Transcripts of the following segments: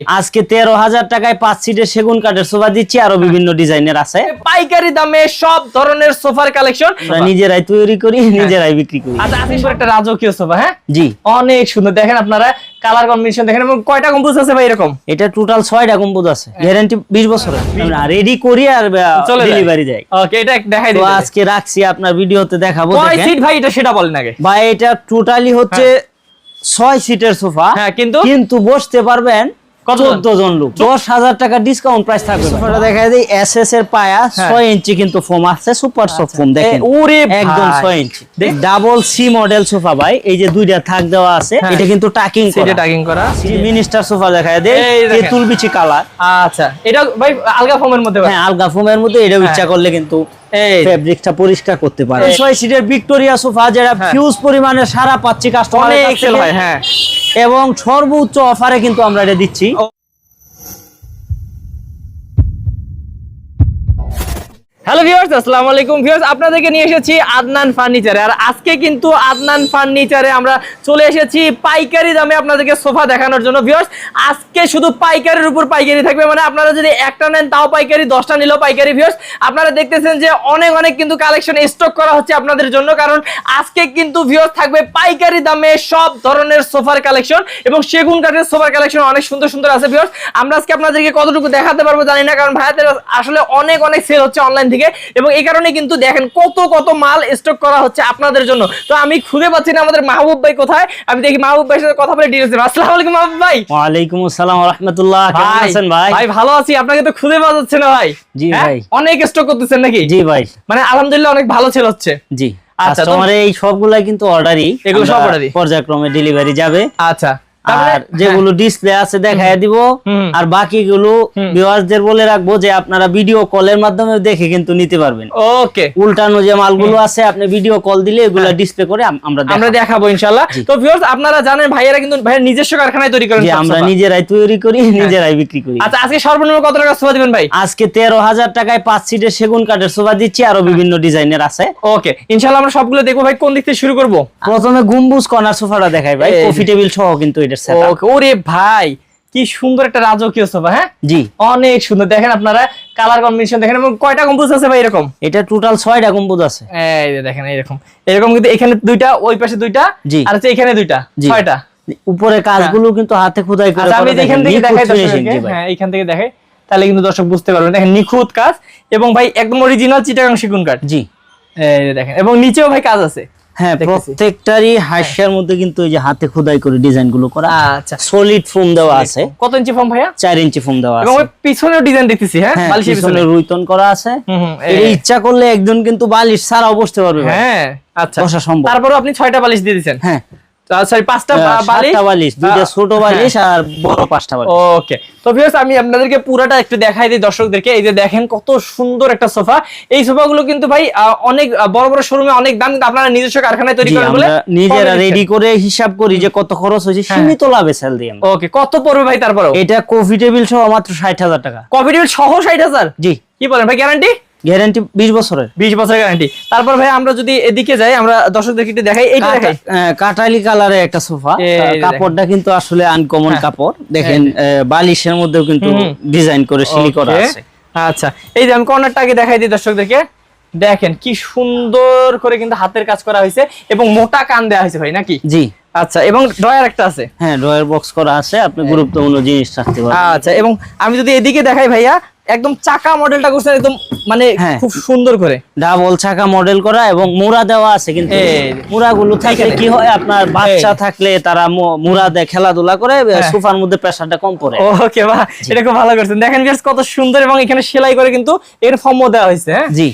আজকে তেরো হাজার টাকায় পাঁচ সিটের সেগুন কাঠের সোফা দিচ্ছি আরও বিভিন্ন ডিজাইনের আছে। পাইকারি দামে সব ধরনের সোফার কালেকশন। নিজেরাই তৈরি করি নিজেরাই বিক্রি করি। আচ্ছা একটা রাজকীয় সোফা হ্যাঁ? জি। অনেক সুন্দর। দেখেন আপনারা কালার কম্বিনেশন দেখেন এবং কয়টা কম্পোজ আছে ভাই এরকম? এটা টোটাল আছে গ্যারান্টি বিশ বছরের। রেডি করি আর। ডেলিভারি ওকে এটা দেখাই তো আজকে রাখছি আপনার ভিডিওতে দেখাবো কয় সিট ভাই এটা সেটা বলেন আগে। বা এটা টোটালি হচ্ছে ছয় সিটের সোফা। হ্যাঁ, কিন্তু? কিন্তু বসতে পারবেন? চোদ্দ জন? লোক। দশ হাজার টাকা ডিসকাউন্ট প্রাইস থাকবে। দেখা যায় এস এস এর পায়া হ্যাঁ। ছয় ইঞ্চি কিন্তু ফোম আছে সুপার সফট ফোম দেখেন। ওরে একদম ছয় ইঞ্চি। ডাবল সি মডেল সোফা ভাই এই যে দুইটা থাক দেওয়া আছে হ্যাঁ। এটা কিন্তু টাকিং টাকিং করা। মিনিস্টার সোফা দেখা। তেঁতুল বিচি কালার আচ্ছা। এটা ভাই আলগা ফোমের মধ্যে ভাই। হ্যাঁ আলগা ফোমের মধ্যে এটাও হ্যাঁ। ইচ্ছা করলে কিন্তু ফেব্রিকটা পরিষ্কার করতে পারে। ছয় সিটের ভিক্টোরিয়া সোফা যেটা হ্যাঁ। ফিউজ পরিমাণে সারা পাচ্ছি কাস্টমার হয় হ্যাঁ এবং সর্বোচ্চ অফারে কিন্তু আমরা এটা দিচ্ছি হ্যালো ভিউয়ার্স আসসালামু আলাইকুম। ভিউয়ার্স আপনাদেরকে নিয়ে এসেছি আদনান ফার্নিচারে। আর আজকে কিন্তু আদনান ফার্নিচারে আমরা চলে এসেছি পাইকারি দামে আপনাদেরকে সোফা দেখানোর জন্য। ভিউয়ার্স আজকে শুধু পাইকারির উপর পাইকারি থাকবে। মানে আপনারা যদি একটা নেন, তাও পাইকারি, দশটা নিলেও পাইকারি। ভিউয়ার্স আপনারা দেখতেছেন যে অনেক অনেক কিন্তু কালেকশন স্টক করা হচ্ছে আপনাদের জন্য। কারণ আজকে কিন্তু ভিউয়ার্স থাকবে পাইকারি দামে সব ধরনের সোফার কালেকশন এবং সেগুন কাঠের সোফার কালেকশন অনেক সুন্দর সুন্দর আছে। ভিউয়ার্স আমরা আজকে আপনাদেরকে কতটুকু দেখাতে পারব জানি না। কারণ ভাইয়াদের আসলে অনেক অনেক সেল হচ্ছে অনলাইন থেকে এবং এই কারণে কিন্তু দেখেন কত কত মাল স্টক করা হচ্ছে আপনাদের জন্য। তো আমি খুঁজে পাচ্ছি না আমাদের মাহবুব ভাই কোথায়। আমি দেখি মাহবুব ভাইয়ের সাথে কথা বলে ডিটেলস আসসালামু আলাইকুম মাহবুব ভাই। ওয়ালাইকুম আসসালাম রহমতুল্লাহ কেমন আছেন ভাই? ভাই ভালো আছি। আপনাকে তো খুঁজে পাওয়া যাচ্ছে না ভাই। জি হ্যাঁ? ভাই। অনেক স্টক করতেছেন নাকি? জি ভাই। মানে আলহামদুলিল্লাহ অনেক ভালো সেল হচ্ছে। জি। আচ্ছা, তোমার এই সবগুলাই কিন্তু অর্ডারই এগুলো সব order-ই? পর্যায়ক্রমে ডেলিভারি যাবে। আচ্ছা। আর যেগুলো ডিসপ্লে আছে দেখায় দিব আর বাকিগুলো ভিউয়ারদের বলে রাখব যে আপনারা ভিডিও কলের মাধ্যমে দেখে কিন্তু নিতে পারবেন। ওকে উল্টানো যে মালগুলো আছে আপনি ভিডিও কল দিলে এগুলো ডিসপ্লে করে আমরা হ্যাঁ। আমরা দেখাবো। ইনশাআল্লাহ। তো ভিউয়ার্স আপনারা জানেন ভাইয়েরা কিন্তু ভাইয়ের নিজস্ব কারখানায় তৈরি করেন আমরা নিজেরাই তৈরি করি নিজেরাই বিক্রি করি। আচ্ছা আজকে সর্বনিম্ন কত টাকা সোফা দিবেন ভাই? আজকে তেরো হাজার টাকায় পাঁচ সিটের সেগুন কাঠের সোফা দিচ্ছি আরও বিভিন্ন ডিজাইনের আছে। ওকে ইনশাআল্লাহ আমরা সবগুলো দেখব ভাই কোন দিক থেকে শুরু করব? প্রথমে গুম্বুজ কর্নার সোফাটা দেখাই ভাই। কফি টেবিল সহ কিন্তু এটার সেটআপ ওকে ওরে ভাই কি সুন্দর একটা রাজকীয় সোফা হ্যাঁ? জি। অনেক সুন্দর। দেখেন আপনারা কালার কম্বিনেশন দেখেন এবং কয়টা আছে ভাই এরকম? এটা টোটাল গম্বুজ আছে। এই দেখেন এরকম এরকম কিন্তু এখানে দুইটা ওই পাশে দুইটা আর হচ্ছে এখানে দুইটা জি। ছয়টা। উপরে কাজগুলো কিন্তু হাতে খোদাই করে আচ্ছা আমি এখান থেকে দেখাই। হ্যাঁ এইখান থেকে দেখাই। তাহলে কিন্তু দর্শক বুঝতে পারবেন। দেখেন নিখুঁত কাজ এবং ভাই একদম অরিজিনাল চিটাগাং সেগুন কাঠ জি। এই দেখেন এবং নিচেও ভাই কাজ আছে। হ্যাঁ প্রত্যেকটারই হাস্যার মধ্যে কিন্তু এই যে হাতে খোদাই করে ডিজাইনগুলো করা আচ্ছা। সলিড ফোম দেওয়া আছে। কত ইঞ্চি ফোম ভাইয়া? চার ইঞ্চি ফোম দেওয়া আছে। এবং পিছনেও ডিজাইন দেখতেছি হ্যাঁ? হ্যাঁ, বালিশের পিছনে রুইতন করা আছে। এই- ইচ্ছা করলে একজন কিন্তু বালিশ ছাড়াও বসতে পারবে হ্যাঁ আচ্ছা। বসা সম্ভব। তারপরে আপনি ছয়টা বালিশ দিয়ে দিচ্ছেন হ্যাঁ। সরি পাঁচটা বালিশ? বালিশ দুইটা ছোট বালিশ আর বড় পাঁচটা বালিশ। ওকে তো ভিউয়ার্স আমি আপনাদেরকে পুরোটা একটু দেখাই দিই দর্শকদেরকে। এই যে দেখেন কত সুন্দর একটা সোফা। এই সোফাগুলো কিন্তু ভাই অনেক বড় বড় শোরুমে অনেক দাম কিন্তু আপনারা নিজস্ব কারখানায় তৈরি জি, করেন বলে নিজেরা রেডি করে হিসাব করি যে কত খরচ হয়েছে হ্যাঁ। সীমিত লাভে সেল দিই আমরা। ওকে কত পড়বে ভাই তারপরেও? এটা কফি টেবিল সহ মাত্র ষাট হাজার টাকা। কফি টেবিল সহ ষাট হাজার? জি। কি বলেন ভাই গ্যারান্টি গ্যারান্টি বিশ বছরের। বিশ বছরের গ্যারান্টি তারপর ভাই আমরা যদি এদিকে যাই আমরা দর্শকদেরকে একটু দেখাই। এইটা দেখাই। কাটালি কালারের একটা সোফা। কাপড়টা কিন্তু আসলে আনকমন হ্যাঁ। কাপড়। দেখেন বালিশের মধ্যেও কিন্তু ডিজাইন করে সিলি করা আছে। আচ্ছা। এই যে আমি কর্নারটা আগে দেখাই দিই দর্শকদেরকে। দেখেন কি সুন্দর করে কিন্তু হাতের কাজ করা হয়েছে এবং মোটা কান দেওয়া হয়েছে ভাই নাকি? জি। আচ্ছা এবং ড্রয়ার একটা আছে। হ্যাঁ ড্রয়ার বক্স করা আছে। আপনি গুরুত্বপূর্ণ জিনিস রাখতে পারবেন। আচ্ছা এবং আমি যদি এদিকে দেখাই ভাইয়া একদম চাকা মডেলটা করছেন একদম মানে হ্যাঁ। খুব সুন্দর করে। ডাবল চাকা মডেল করা এবং মুড়া দেওয়া আছে কিন্তু এই। মুড়াগুলো থাকলে কি হয় আপনার বাচ্চা থাকলে তারা মুড়া দেয় খেলাধুলা করে হ্যাঁ। সোফার মধ্যে প্রেসারটা কম পড়ে। ওকে বা এটা খুব ভালো করছেন। দেখেন বেশ কত সুন্দর এবং এখানে সেলাই করে কিন্তু এর ফর্মও দেওয়া হয়েছে হ্যাঁ? জি।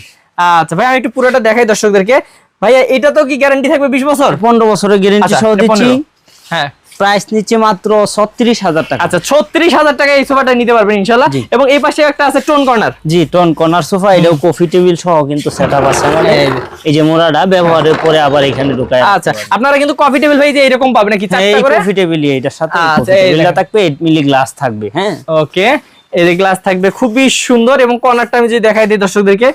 আচ্ছা ভাই আমি একটু পুরোটা দেখাই দর্শকদেরকে। ভাইয়া এটা তো কি গ্যারান্টি থাকবে বিশ বছর? পনেরো বছরের গ্যারেন্টি আচ্ছা, সহ দিচ্ছি। হ্যাঁ। প্রাইস নিচ্ছে মাত্র ছত্রিশ হাজার টাকা। আচ্ছা ছত্রিশ হাজার টাকা এই সোফাটা নিতে পারবেন ইনশাল্লাহ এবং এই পাশে একটা আছে টোন কর্নার। জি টন কর্নার সোফা এটাও কফি টেবিল সহ কিন্তু সেটআপ আছে আমাদের। এই যে। মোড়াটা ব্যবহারের পরে আবার এখানে ঢুকায় আচ্ছা আপনারা কিন্তু কফি টেবিল ভাই যে এরকম পাবেন নাকি হ্যাঁ, চারটা করে? কফি টেবিলই এটার সাথে আচ্ছা, কফি টেবিলটা থাকবে 8 মিলি গ্লাস থাকবে হ্যাঁ। ওকে এই গ্লাস থাকবে খুবই সুন্দর এবং কর্নারটা আমি যদি দেখাই দিই দর্শকদেরকে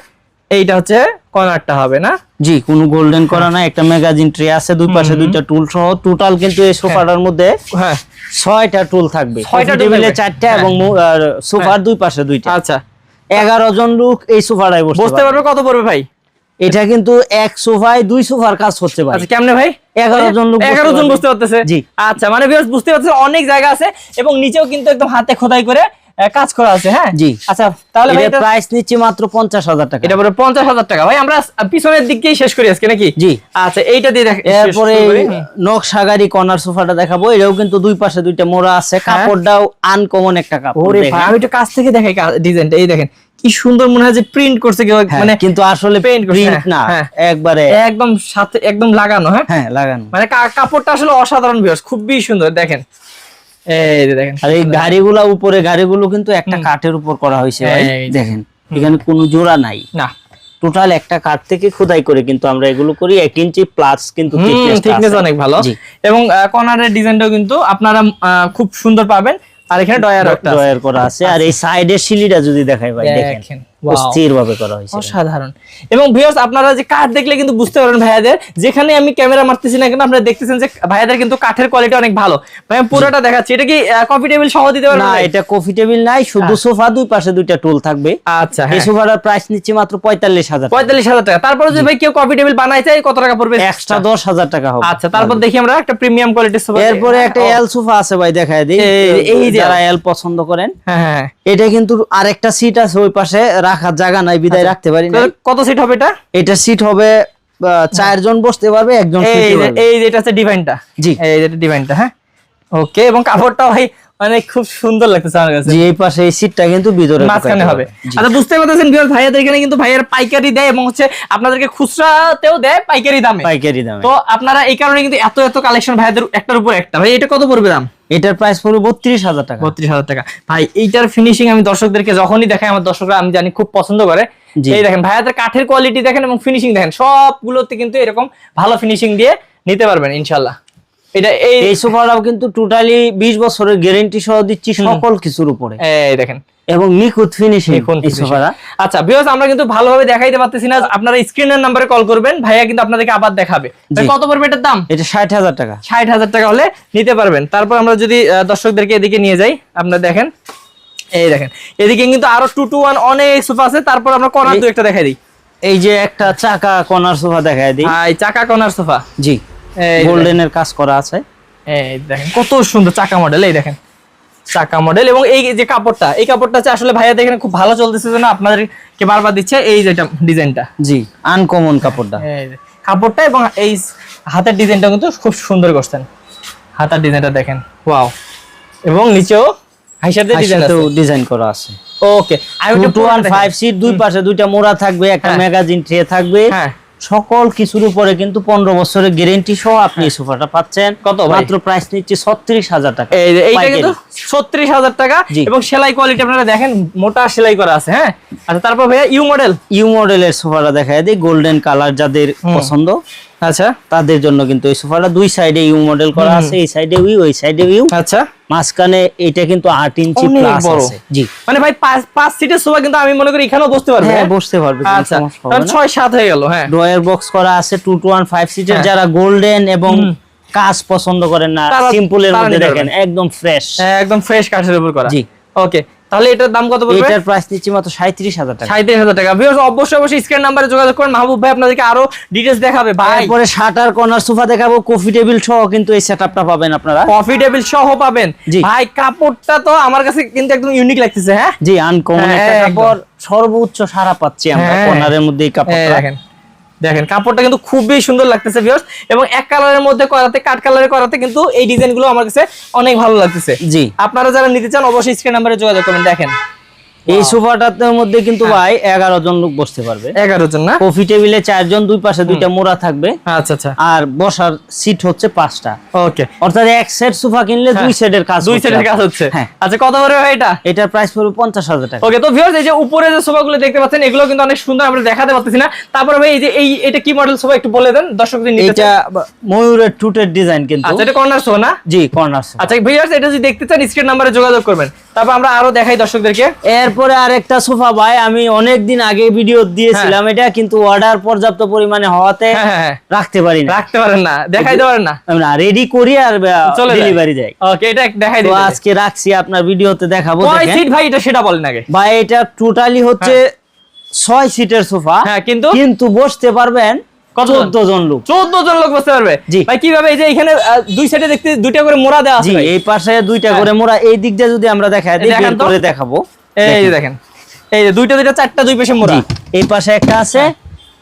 এইটা হচ্ছে কর্নারটা হবে না? জি কোনো গোল্ডেন করা না একটা ম্যাগাজিন ট্রে আছে দুই পাশে দুইটা টুল সহ। টোটাল কিন্তু এই সোফাটার মধ্যে হ্যাঁ। ছয়টা টুল থাকবে। ছয়টা টেবিলে। চারটা হ্যাঁ। এবং সোফার দুই পাশে দুইটা। আচ্ছা। এগারো জন লোক এই সোফাটায় বসতে বুঝতে পারবে। কত পড়বে ভাই? এটা কিন্তু এক সোফায় দুই সোফার কাজ হচ্ছে ভাই। আচ্ছা কেমনে ভাই? এগারো জন লোক বসতে এগারো জন পারবে। বুঝতে পারতেছে? জি। আচ্ছা মানে বুঝতে পারতেছে অনেক জায়গা আছে এবং নিচেও কিন্তু একদম হাতে খোদাই করে কাজ করা আছে হ্যাঁ? জি। আচ্ছা তাহলে ভাই এটা এটা- প্রাইস নিচ্ছে মাত্র পঞ্চাশ হাজার টাকা। এটা পরে পঞ্চাশ হাজার টাকা। ভাই আমরা পিছনের দিক দিয়েই শেষ করি আজকে নাকি? জি। আচ্ছা এইটা দিয়ে দেখ এরপরে করি। নকশাগারি কর্নার সোফাটা দেখাবো। এটাও কিন্তু দুই পাশে দুইটা মোড়া আছে। হ্যাঁ। কাপড়টাও আনকমন একটা কাপড় ওরে। ভাই আমি একটু কাছ থেকে দেখাই ডিজাইনটা এই দেখেন কি সুন্দর মনে হয় যে প্রিন্ট করছে কেউ হ্যাঁ, মানে কিন্তু আসলে প্রিন্ট হ্যাঁ, না। হ্যাঁ। একবারে একদম সাথে একদম লাগানো হ্যাঁ? হ্যাঁ লাগানো। মানে কাপড়টা আসলে অসাধারণ ভিউয়ার্স খুবই সুন্দর দেখেন। এই যে দেখেন আর এই গাড়িগুলা উপরে গাড়িগুলো কিন্তু একটা কাঠের উপর করা হয়েছে ভাই। এই যে। দেখেন এখানে কোনো জোড়া নাই। না। টোটাল একটা কাঠ থেকে খোদাই করে কিন্তু আমরা এগুলো করি। এক ইঞ্চি প্লাস কিন্তু থিকনেস অনেক ভালো। এবং কর্নারের ডিজাইনটাও কিন্তু আপনারা খুব সুন্দর পাবেন। আর এখানে ডয়ার একটা করা আছে। আর এই সাইডের সিলিটা যদি দেখাই ভাই দেখেন. অস্থির ভাবে করা হয়েছে। অসাধারণ। এবং ভিউয়ার্স আপনারা যে কাঠ দেখলে কিন্তু বুঝতে পারবেন ভাইয়াদের যেখানে আমি ক্যামেরা মারতেছি না কিন্তু আপনারা দেখতেছেন যে ভাইয়াদের কিন্তু কাঠের কোয়ালিটি অনেক ভালো। ভাই পুরোটা দেখাচ্ছি। এটা কি কফি টেবিল সহ দিতে পারবেন না এটা কফি টেবিল নাই শুধু সোফা দুই পাশে দুইটা টুল থাকবে। আচ্ছা এই হ্যাঁ। সোফাটার প্রাইস নিচ্ছে মাত্র টাকা। তারপরে যদি ভাই কেউ কফি টেবিল বানাই চাই কত টাকা পড়বে? এক্সট্রা দশ হাজার টাকা হবে। আচ্ছা তারপর দেখি আমরা একটা প্রিমিয়াম কোয়ালিটির সোফা এরপরে একটা এল সোফা আছে ভাই দেখায় দিই। এই- যারা এল পছন্দ করেন। হ্যাঁ হ্যাঁ এটা কিন্তু আরেকটা সিট আছে ওই পাশে রাখার জায়গা নাই বিদায় রাখতে পারি না কত সিট হবে এটা? এটা সিট হবে আহ, চারজন বসতে পারবে একজন এই এটা আছে ডিভাইনটা জি। এই যেটা ডিভাইনটা হ্যাঁ? ওকে এবং কাপড়টা ভাই মানে খুব সুন্দর লাগতেছে আমার কাছে। এই পাশে এই সিটটা কিন্তু ভিতরে মাঝখানে হবে। আচ্ছা বুঝতে পারতেছেন ভিউয়ার ভাইয়াদের এখানে কিন্তু ভাইয়ার পাইকারি দেয় এবং হচ্ছে আপনাদেরকে খুচরাতেও দেয় পাইকারি দামে। পাইকারি দামে। তো আপনারা এই কারণে কিন্তু এত এত কালেকশন ভাইয়াদের একটার উপর একটা। ভাই এটা কত পড়বে দাম? এটার প্রাইস পড়বে বত্রিশ হাজার টাকা। বত্রিশ হাজার টাকা। ভাই এইটার ফিনিশিং আমি দর্শকদেরকে যখনই দেখাই আমার দর্শকরা আমি জানি খুব পছন্দ করে। এই দেখেন ভাইয়াদের কাঠের কোয়ালিটি দেখেন এবং ফিনিশিং দেখেন সবগুলোতে কিন্তু এরকম ভালো ফিনিশিং দিয়ে নিতে পারবেন ইনশাল্লাহ এটা এই এই সোফাটাও কিন্তু টোটালি বিশ বছরের গ্যারেন্টি সহ দিচ্ছি সকল কিছুর উপরে। এই দেখেন। এবং নিখুঁত ফিনিশিং এই সোফাটা আচ্ছা আমরা কিন্তু ভালোভাবে দেখাইতে পারতেছি না। আপনারা স্ক্রিনের নাম্বারে কল করবেন। ভাইয়া কিন্তু আপনাদেরকে আবার দেখাবে। কত পড়বে এটার দাম? এটা ষাট হাজার টাকা। ষাট হাজার টাকা হলে নিতে পারবেন। তারপর আমরা যদি দর্শকদেরকে এদিকে নিয়ে যাই আপনারা দেখেন। এই দেখেন। এদিকে কিন্তু আরও টু টু ওয়ান অনেক সোফা আছে। তারপর আমরা কর্নার দু একটা দেখাই দিই। এই যে একটা চাকা কর্নার সোফা দেখায় দিই। চাকা কর্নার সোফা জি। গোল্ডেনের কাজ করা আছে। এই দেখেন কত সুন্দর চাকা মডেল এই দেখেন। চাকা মডেল এবং এই যে কাপড়টা এই কাপড়টা আসলে ভাইয়া দেখেন খুব ভালো চলতেছে জন্য আপনাদেরকে বারবার দিচ্ছে এই যেটা ডিজাইনটা। জি আনকমন কাপড়টা। কাপড়টা এবং এই হাতের ডিজাইনটা কিন্তু খুব সুন্দর করছেন। হাতের ডিজাইনটা দেখেন ওয়াও এবং নিচেও হাইসাদের ডিজাইন আছে। ডিজাইন করা আছে। ওকে পুরোটা ফাইভ সিট দুই পাশে দুইটা মোড়া থাকবে একটা। ম্যাগাজিন ট্রে থাকবে। হ্যাঁ। সকল কিছুর উপরে কিন্তু পনেরো বছরের গ্যারেন্টি সহ আপনি এই সোফাটা পাচ্ছেন। কত মাত্র প্রাইস নিচ্ছে ছত্রিশ হাজার টাকা। এইটা কিন্তু ছত্রিশ হাজার টাকা। এবং সেলাই কোয়ালিটি আপনারা দেখেন মোটা সেলাই করা আছে হ্যাঁ? আচ্ছা তারপর ভাইয়া ইউ মডেল ইউ মডেলের সোফাটা দেখা দিই গোল্ডেন কালার যাদের পছন্দ। আচ্ছা। তাদের জন্য কিন্তু এই সোফাটা দুই সাইডে ইউ মডেল করা আছে এই সাইডে ইউ ওই সাইডে ইউ আচ্ছা। মাঝখানে এটা কিন্তু আট ইঞ্চি প্লাস আছে। জি। মানে ভাই পাঁচ পাঁচ সিটের সোফা কিন্তু আমি মনে করি এখানেও বসতে পারবে। হ্যাঁ? বসতে পারবে আচ্ছা। তাহলে না। ছয় সাত হয়ে গেল হ্যাঁ। ড্রয়ার বক্স করা আছে টু টু ওয়ান ফাইভ সিটের। যারা গোল্ডেন এবং কাজ পছন্দ করেন না তারা- সিম্পলের মধ্যে দেখেন একদম ফ্রেশ হ্যাঁ, একদম ফ্রেশ কাঠের উপর করা। জি। ওকে তাহলে এটার দাম কত পড়বে? এটার প্রাইস নিচ্ছি মাত্র সাঁত্রিশ হাজার টাকা। সাঁত্রিশ হাজার টাকা। ভিউয়ার্স অবশ্যই অবশ্যই স্ক্রিন নাম্বারে যোগাযোগ করুন। মাহবুব ভাই আপনাদেরকে আরও ডিটেলস দেখাবে। ভাই তারপরে শাটার কর্নার সোফা দেখাবো কফি টেবিল সহ কিন্তু এই সেটআপটা পাবেন আপনারা। কফি টেবিল সহ পাবেন। ভাই কাপড়টা তো আমার কাছে কিন্তু একদম ইউনিক লাগতেছে হ্যাঁ? জি আনকমন হ্যাঁ, একটা কাপড় সর্বোচ্চ সারা পাচ্ছি আমরা হ্যাঁ। কর্নারের মধ্যে এই এই কাপড়টা দেখেন। দেখেন কাপড়টা কিন্তু খুবই সুন্দর লাগতেছে ভিউয়ার্স এবং এক কালারের মধ্যে করাতে কাট কালারে করাতে কিন্তু এই ডিজাইনগুলো আমার কাছে অনেক ভালো লাগতেছে। জি। আপনারা যারা নিতে চান অবশ্যই স্ক্রিন নাম্বারে যোগাযোগ করবেন। দেখেন এই সোফাটার মধ্যে কিন্তু হ্যাঁ। ভাই এগারো জন লোক বসতে পারবে। এগারো জন না? কফি টেবিলে চারজন দুই পাশে দুইটা মোড়া থাকবে। আচ্ছা আচ্ছা। আর বসার সিট হচ্ছে পাঁচটা। ওকে অর্থাৎ এক সেট সোফা কিনলে দুই সেটের কাজ হ্যাঁ। দুই সেটের কাজ হচ্ছে। হ্যাঁ। আচ্ছা কত করে ভাই এটা? এটার প্রাইস পড়বে পঞ্চাশ হাজার টাকা। ওকে তো ভিউয়ার্স এই যে উপরে যে সোফাগুলো দেখতে পাচ্ছেন এগুলো কিন্তু অনেক সুন্দর আমরা দেখাতে পারতেছি না। তারপরে ভাই এই যে এই এটা কি মডেল সোফা? একটু বলে দেন দর্শকদের নিতে এটা ময়ূরের টুটের ডিজাইন কিন্তু। আচ্ছা এটা কর্নার সোফা না? জি কর্নার সোফা। আচ্ছা ভিউয়ার্স এটা যদি দেখতে চান স্ক্রিন নাম্বারে যোগাযোগ করবেন। তারপর আমরা আরও দেখাই দর্শকদেরকে। এরপরে আরেকটা সোফা ভাই আমি অনেকদিন আগে ভিডিও দিয়েছিলাম এটা কিন্তু অর্ডার পর্যাপ্ত পরিমাণে হওয়াতে হ্যাঁ হ্যাঁ হ্যাঁ। রাখতে পারি না রাখতে পারেন না দেখাই পারেন না। রেডি করি আর। ডেলিভারি দেয় ওকে এটা দেখাই দিতে। আজকে রাখছি আপনার ভিডিওতে দেখাবো কয় সিট ভাই এটা সেটা বলেন আগে। ভাই এটা টোটালি হচ্ছে ছয় সিটের সোফা। হ্যাঁ কিন্তু? কিন্তু বসতে পারবেন কতজন? চোদ্দ জন লোক। চোদ্দ জন লোক বসতে পারবে? ভাই কীভাবে এই যে এখানে দুই সাইডে দেখতে দুইটা করে মোড়া দেওয়া আছে এই পাশে দুইটা হ্যাঁ। করে মোড়া এই দিক দিয়ে যদি আমরা দেখাই দিই দেখান বের তো। করে দেখাবো। এই যে দেখেন। এই যে দুইটা দুইটা চারটা দুই পাশে মোড়া। এই পাশে একটা আছে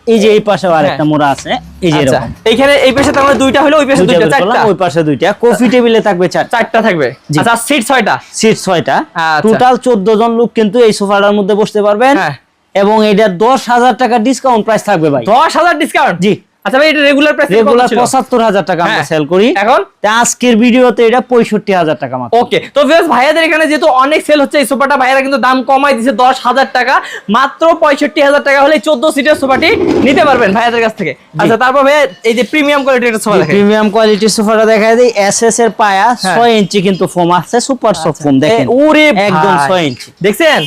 এই যে এই পাশে আরেকটা মোড়া আছে এই যে আচ্ছা। এরকম। এইখানে এই পাশে তাহলে দুইটা হলো ওই পাশে দুইটা চারটা? ওই পাশে দুইটা। কফি টেবিলে থাকবে চারটা চারটা থাকবে। আচ্ছা সিট ছয়টা? সিট ছয়টা। আচ্ছা। টোটাল চোদ্দ জন লোক কিন্তু এই সোফাটার মধ্যে বসতে পারবেন। হ্যাঁ। এবং এটা দশ হাজার টাকা ডিসকাউন্ট প্রাইস থাকবে ভাই। দশ হাজার ডিসকাউন্ট জি। আচ্ছা ভাই এটা রেগুলার প্রাইস রেগুলার পঁচাত্তর হাজার টাকা আমরা। সেল করি। এখন? আজকের ভিডিওতে এটা পঁয়ষট্টি হাজার টাকা মাত্র। ওকে তো ভিউয়ার্স ভাইয়াদের এখানে যেহেতু অনেক সেল হচ্ছে এই সোফাটা ভাইয়ারা কিন্তু দাম কমাই দিছে দশ টাকা। মাত্র পঁয়ষট্টি হাজার টাকা হলে চোদ্দ সিটের সোফাটি নিতে পারবেন ভাইয়াদের কাছ থেকে। আচ্ছা তারপর এই যে প্রিমিয়াম কোয়ালিটির একটা সোফা দেখেন। প্রিমিয়াম কোয়ালিটির সোফাটা দেখাই দিই। এসএস এর পায়া হ্যাঁ। ইঞ্চি কিন্তু ফোম আছে সুপার সফট ফোম দেখেন। ওরে একদম ইঞ্চি। দেখছেন?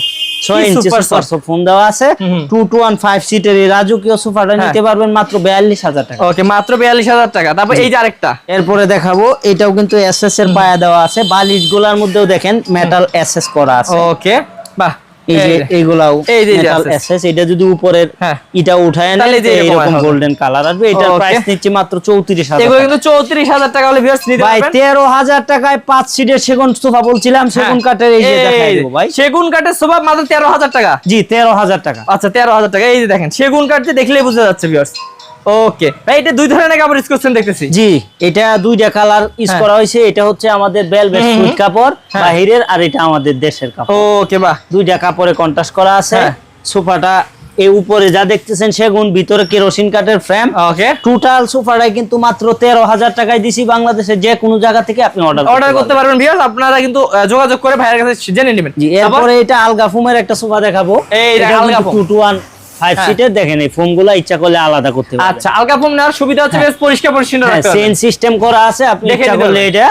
ছয় ইঞ্চি সুপার ফোন দেওয়া আছে। টু টু ওয়ান ফাইভ সিটের এই রাজকীয় সোফাটা হ্যাঁ। নিতে পারবেন মাত্র বিয়াল্লিশ হাজার টাকা। ওকে মাত্র বিয়াল্লিশ হাজার টাকা। তারপর এই যে আরেকটা। এরপরে দেখাবো এটাও কিন্তু এস এস এর পায়া দেওয়া আছে। বালিশগুলার মধ্যেও দেখেন মেটাল এসএস করা আছে। ওকে বাহ। এই যে এগুলাও এই যে- এসএস এটা যদি উপরের হ্যাঁ। এটা উঠায় নেন তাহলে এরকম গোল্ডেন কালার আসবে। এটার প্রাইস নিচ্ছে মাত্র চৌত্রিশ হাজার এগুলো কিন্তু চৌত্রিশ হাজার টাকা হলে ভিউয়ার্স নিতে ভাই পারবেন। তেরো হাজার টাকায় পাঁচ সিটের সেগুন সোফা বলছিলাম সেগুন হ্যাঁ। কাঠের এই যে দেখাই দেব ভাই। সেগুন কাঠের সোফা মাত্র তেরো হাজার টাকা। জি তেরো হাজার টাকা। আচ্ছা তেরো হাজার টাকা। এই যে দেখেন সেগুন কাঠতে দেখলেই বোঝা যাচ্ছে ভিউয়ার্স ওকে ভাই এটা দুই ধরনের কাপড় ইউজ করছেন দেখতেছি। জি এটা দুইটা কালার ইউজ হ্যাঁ। করা হয়েছে। এটা হচ্ছে আমাদের সুইট হুম। কাপড় হ্যাঁ। বাহিরের আর এটা আমাদের দেশের কাপড়। ওকে বাহ। দুইটা কাপড়ে কন্ট্রাস্ট করা আছে। হ্যাঁ। সোফাটা এই উপরে যা দেখতেছেন সেগুন ভিতরে কেরোসিন কাঠের ফ্রেম ওকে টোটাল সোফাটাই কিন্তু মাত্র তেরো হাজার টাকায় দিছি। বাংলাদেশের যে কোনো জায়গা থেকে আপনি অর্ডার অর্ডার করতে পারবেন। ভিউয়ার্স আপনারা কিন্তু যোগাযোগ করে ভাইয়ের কাছে জেনে নেবেন। জি? এরপরে এটা আলগা ফোমের একটা সোফা দেখাবো। এই আলগা foam। Two two one five হ্যাঁ। সিটের দেখেন এই ফোমগুলো ইচ্ছা করলে আলাদা করতে পারবেন। আচ্ছা আলগা ফোম নেওয়ার সুবিধা হচ্ছে বেশ পরিষ্কার পরিচ্ছন্ন হ্যাঁ রাখতে পারবেন। সিস্টেম করা আছে আপনি ইচ্ছা করলে এটা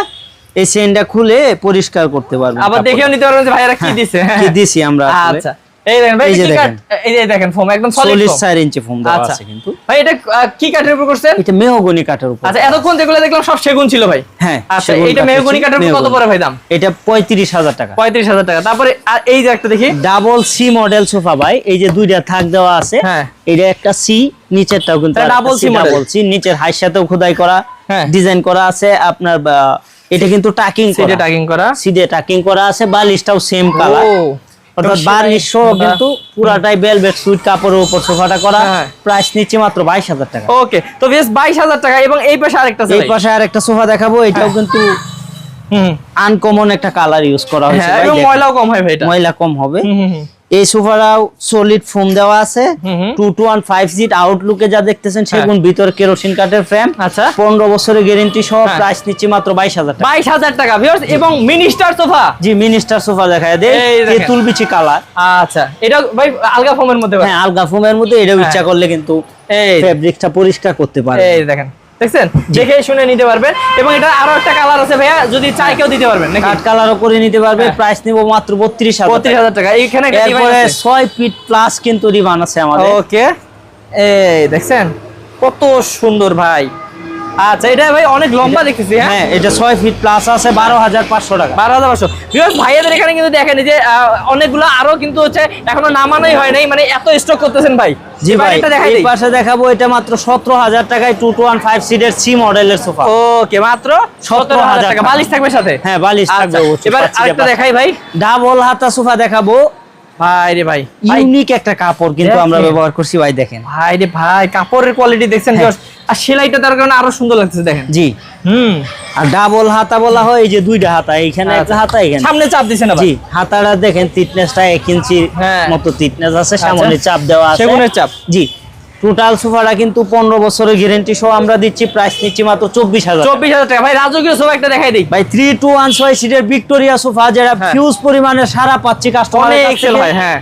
এই সেনটা খুলে পরিষ্কার করতে পারবেন আবার দেখেও নিতে পারবেন যে ভাইয়েরা কি দিছে। কি দিছি আমরা আচ্ছা। এই দেখেন ভাই কি দেখেন। এই যে দেখেন ফোম একদম সলিড ইঞ্চি ফোম দেওয়া আচ্ছা। আছে কিন্তু। ভাই এটা কি কাঠের উপর করছেন? এটা মেহগনি কাঠের উপর। আচ্ছা এতক্ষণ যেগুলো দেখলাম সব সেগুন ছিল ভাই। হ্যাঁ আচ্ছা মেহগনি কাঠের উপর কত পড়ে ভাই দাম? এটা পঁয়ত্রিশ হাজার টাকা। পঁয়ত্রিশ হাজার টাকা। তারপরে আর এই যে একটা দেখি। ডাবল সি মডেল সোফা ভাই এই যে দুইটা থাক দেওয়া আছে হ্যাঁ। এটা একটা সি নিচেরটাও কিন্তু এটা double C model। Double C নিচের হাইর সাথেও খোদাই করা হ্যাঁ। ডিজাইন করা আছে আপনার এটা কিন্তু টাকিং সিটে টাকিং করা। সিডে টাকিং করা আছে বালিশটাও সেম কালার অর্থাৎ সহ কিন্তু পুরাটাই বেলভেট সুইট কাপড়ের উপর সোফাটা করা হ্যাঁ। প্রাইস নিচ্ছে মাত্র বাইশ হাজার টাকা। ওকে তো বেশ বাইশ হাজার টাকা এবং এই পাশে আরেকটা এই পাশে আরেকটা সোফা দেখাবো এটাও কিন্তু হুম আনকমন একটা কালার ইউজ করা হয়েছে। হ্যাঁ ভাই, এবং ময়লাও কম হয় ভাই এটা। ময়লা কম হবে। এই সোফাটাও সলিড ফোম দেওয়া আছে। Two two one five seat আউটলুকে যা দেখতেছেন সেগুন ভিতর কেরোসিন কাঠের ফ্রেম আচ্ছা। পনেরো বছরের গ্যারেন্টি সহ হ্যাঁ। প্রাইস নিচ্ছে মাত্র বাইশ হাজার বাইশ হাজার টাকা এবং মিনিস্টার সোফা জি মিনিস্টার সোফা দেখায় এই দেখেন। তেঁতুল বিচি কালার আচ্ছা এটা ভাই আলগা ফোমের মধ্যে। হ্যাঁ আলগা ফোমের মধ্যে এটাও ইচ্ছা হ্যাঁ। করলে কিন্তু এই। ফেব্রিকটা পরিষ্কার করতে পারে এই দেখেন। দেখছেন? দেখে শুনে নিতে পারবেন। এবং এটা আরও একটা কালার আছে ভাইয়া যদি চাই কেউ দিতে পারবেন নাকি? কাঠ কালারও করে নিতে পারবে হ্যাঁ। প্রাইস নিব মাত্র বত্রিশ হাজার পঁয়ত্রিশ হাজার টাকা। এইখানে এরপরে আছে। ছয় ফিট প্লাস কিন্তু রিবান আছে আমাদের। ওকে এই দেখছেন? কত সুন্দর ভাই। আচ্ছা এটা ভাই অনেক লম্বা দেখতেছি হ্যাঁ? হ্যাঁ এটা ফিট প্লাস আছে বারো হাজার পাঁচশো টাকা। বিকজ ভাইয়াদের এখানে কিন্তু দেখেন যে অনেকগুলো আরও কিন্তু হচ্ছে এখনও নামানোই হয় নাই মানে এত স্টক করতেছেন ভাই। জি ভাই এটা দেখাই দিই। পাশে দেখাবো এটা মাত্র সতেরো হাজার টাকায় টু টু ওয়ান ফাইভ সিটের সি মডেলের সোফা ওকে মাত্র 17,000 টাকা। টাকা। বালিশ থাকবে সাথে? হ্যাঁ বালিশ থাকবে এবার আরেকটা দেখাই ভাই। ডাবল হাতা সোফা দেখাবো। ভাই রে ভাই। ভাই ইউনিক একটা কাপড় কিন্তু আমরা ব্যবহার করছি ভাই দেখেন। ভাই রে ভাই কাপড়ের কোয়ালিটি দেখছেন হ্যাঁ। আর সেলাইটা তার কারণে আরও সুন্দর লাগতেছে দেখেন। জি। হুম। আর ডাবল হাতা বলা হয় এই যে দুইটা হাতা এইখানে একটা আচ্ছা। হাতা এখানে সামনে চাপ দিছেন না জি হাতাটা দেখেন টিটনেসটা এক ইঞ্চি। মতো থিকনেস আছে সামনে চাপ দেওয়া আছে। সেগুনের চাপ। জি। টোটাল সোফাটা কিন্তু পনেরো বছরের গ্যারেন্টি সহ আমরা দিচ্ছি প্রাইস নিচ্ছি মাত্র চব্বিশ হাজার। চব্বিশ হাজার টাকা। ভাই রাজকীয় সোফা একটা দেখাই দিই। ভাই থ্রি টু ওয়ান ছয় সিটের ভিক্টোরিয়া সোফা হ্যাঁ। ফিউজ পরিমাণে সারা পাচ্ছি কাস্টমার হ্যাঁ।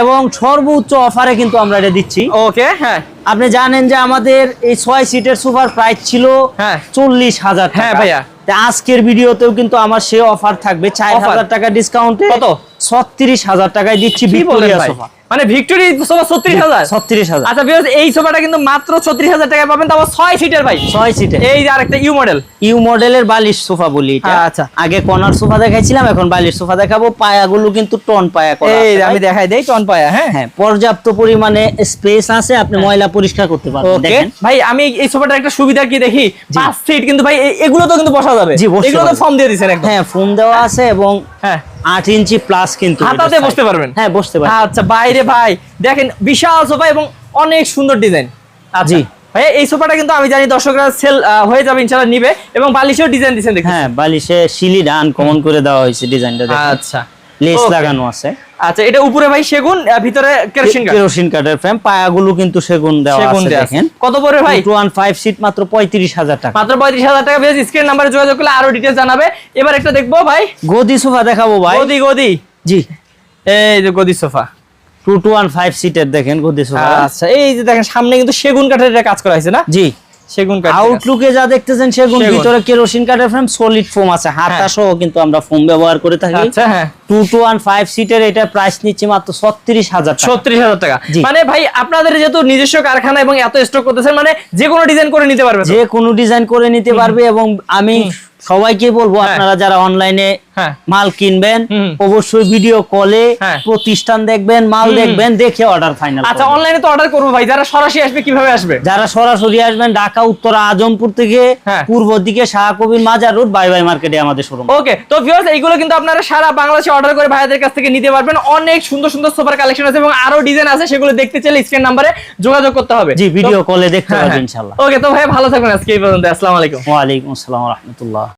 এবং সর্বোচ্চ অফারে কিন্তু আমরা এটা দিচ্ছি। ওকে হ্যাঁ। আপনি জানেন যে আমাদের এই ছয় সিটের সুপার প্রাইস ছিল হ্যাঁ। চল্লিশ হাজার হ্যাঁ, ভাইয়া। আজকের ভিডিওতেও কিন্তু আমার সে অফার থাকবে। চার হাজার টাকা ডিসকাউন্টে কত? ছত্রিশ হাজার টাকায় দিচ্ছি ভিক্টোরিয়া সোফা। মানে ভিক্টোরি সোফা ছত্রিশ হাজার? ছত্রিশ হাজার। আচ্ছা এই সোফাটা কিন্তু মাত্র ছত্রিশ হাজার টাকায় পাবেন তাও ছয় সিটের ভাই। ছয় সিটে এই যে আরেকটা ইউ মডেল ইউ মডেলের বালিশ সোফা বলি এটা। আচ্ছা। আগে কর্নার সোফা দেখাইছিলাম এখন বালিশ সোফা দেখাবো। পায়াগুলো কিন্তু টন পায়া করা এই আমি দেখাই দেই টন পায়া হ্যাঁ? হ্যাঁ পর্যাপ্ত পরিমাণে স্পেস আছে আপনি ময়লা পরিষ্কার করতে পারবেন দেখেন। ভাই আমি এই সোফাটার একটা সুবিধা কি দেখি? পাঁচ সিট কিন্তু ভাই এগুলো তো কিন্তু বসা যাবে। এগুলো তো ফর্ম দিয়ে দিছেন একদম। হ্যাঁ ফর্ম দেওয়া আছে এবং হ্যাঁ। আট ইঞ্চি প্লাস কিন্তু হাতাতে বসতে পারবেন? হ্যাঁ বসতে পারবেন। আচ্ছা বাইরে ভাই দেখেন বিশাল সোফা এবং অনেক সুন্দর ডিজাইন। আচ্ছা জি। ভাই এই সোফাটা কিন্তু আমি জানি দর্শকরা সেল হয়ে যাবে ইনশাআল্লাহ নিবে এবং বালিশেও ডিজাইন দিছেন দেখি হ্যাঁ বালিশে শিলিটা আনকমন করে দেওয়া হয়েছে ডিজাইনটা দেখেন। আচ্ছা। লেস লাগানো আছে। আচ্ছা এটা উপরে ভাই সেগুন ভিতরে কেরোসিন কেরোসিন কাঠের ফ্রেম পায়াগুলো কিন্তু সেগুন দেওয়া আছে দেখেন। কত পড়বে ভাই? টু ওয়ান ফাইভ সিট মাত্র পঁয়ত্রিশ হাজার টাকা। মাত্র পঁয়ত্রিশ হাজার টাকা বেশ স্ক্রিন নাম্বারে যোগাযোগ করলে আরও ডিটেলস জানাবে। এবার একটা দেখব ভাই। গদি সোফা দেখাবো ভাই। গদি গদি। জি। এই যে গদি sofa. Two two one five সিটের দেখেন গদি সোফা। আচ্ছা এই যে দেখেন সামনে কিন্তু সেগুন কাঠের এটা কাজ করা হয়েছে না? জি। সেগুন কাঠ আউটলুকে যা দেখতেছেন সেগুন। ভিতরে কেরোসিন কাঠের ফ্রেম সলিড ফোম আছে। হাতা। সহ কিন্তু আমরা ফোম ব্যবহার করে থাকি। আচ্ছা হ্যাঁ। টু টু ওয়ান ফাইভ সিটের এটা প্রাইস নিচ্ছে মাত্র ছত্রিশ হাজার ছত্রিশ হাজার টাকা। মানে ভাই আপনাদের যেহেতু নিজস্ব কারখানা এবং এত স্টক করতেছেন মানে যে কোনো ডিজাইন করে নিতে পারবে যে কোনো ডিজাইন করে নিতে পারবে এবং আমি সবাইকে বলব হ্যাঁ। আপনারা যারা অনলাইনে হ্যাঁ। মাল কিনবেন অবশ্যই ভিডিও কলে হ্যাঁ। প্রতিষ্ঠান দেখবেন মাল দেখবেন দেখে অর্ডার ফাইনাল আচ্ছা অনলাইনে তো অর্ডার করব ভাই যারা সরাসরি আসবে কীভাবে আসবে? যারা সরাসরি আসবেন ঢাকা উত্তরা আজমপুর থেকে। পূর্ব দিকে শাহকবির মাজার রোড বাই বাই মার্কেটে আমাদের শোরুম ওকে তো ভিউয়ার্স এইগুলো কিন্তু আপনারা সারা বাংলাদেশে অর্ডার করে ভাইদের কাছ থেকে নিতে পারবেন। অনেক সুন্দর সুন্দর সোফার কালেকশন আছে এবং আরও ডিজাইন আছে সেগুলো দেখতে চাইলে স্ক্রিন নাম্বারে যোগাযোগ করতে হবে। জি ভিডিও কলে দেখতে হ্যাঁ, পারবেন ইনশাআল্লাহ ওকে তো ভাই ভালো থাকবেন আজকে এই পর্যন্ত। আসসালামু আলাইকুম। ওয়া আলাইকুম আসসালাম রহমতুল্লাহ।